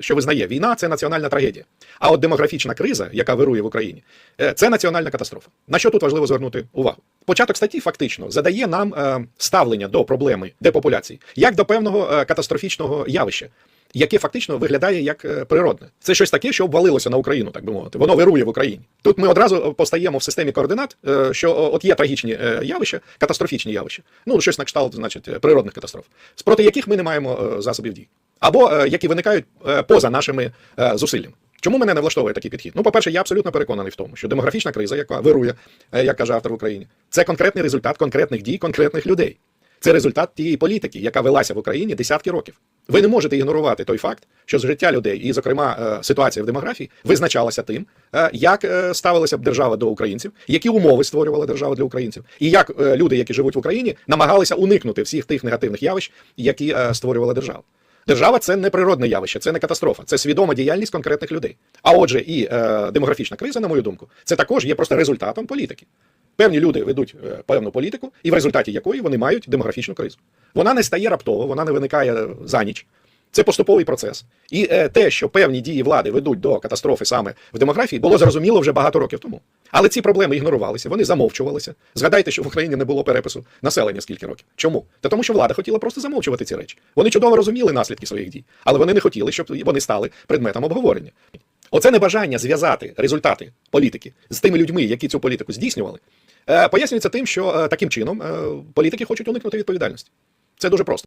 що визнає, війна це національна трагедія. А от демографічна криза, яка вирує в Україні, е, це національна катастрофа. На що тут важливо звернути увагу? Початок статті фактично задає нам е, ставлення до проблеми депопуляції як до певного е, катастрофічного явища. Яке фактично виглядає як природне, це щось таке, що обвалилося на Україну, так би мовити. Воно вирує в Україні. Тут ми одразу постаємо в системі координат, що от є трагічні явища, катастрофічні явища. Ну щось на кшталт, значить, природних катастроф, проти яких ми не маємо засобів дій, або е, які виникають е, поза нашими е, зусиллями. Чому мене не влаштовує такий підхід? Ну, по-перше, я абсолютно переконаний в тому, що демографічна криза, яка вирує, як каже автор в Україні, це конкретний результат конкретних дій конкретних людей. Це результат тієї політики, яка велася в Україні десятки років. Ви не можете ігнорувати той факт, що з життя людей, і, зокрема, ситуація в демографії, визначалася тим, як ставилася б держава до українців, які умови створювала держава для українців, і як люди, які живуть в Україні, намагалися уникнути всіх тих негативних явищ, які створювала держава. Держава це не природне явище, це не катастрофа, це свідома діяльність конкретних людей. А отже, і е, демографічна криза, на мою думку, це також є просто результатом політики. Певні люди ведуть е, певну політику, і в результаті якої вони мають демографічну кризу. Вона не стає раптово, вона не виникає за ніч. Це поступовий процес. І е, те, що певні дії влади ведуть до катастрофи саме в демографії, було зрозуміло вже багато років тому. Але ці проблеми ігнорувалися, вони замовчувалися. Згадайте, що в Україні не було перепису населення скільки років. Чому? Та тому, що влада хотіла просто замовчувати ці речі. Вони чудово розуміли наслідки своїх дій, але вони не хотіли, щоб вони стали предметом обговорення. Оце небажання зв'язати результати політики з тими людьми, які цю політику здійснювали, е, пояснюється тим, що е, таким чином е, політики хочуть уникнути відповідальності. Це дуже просто.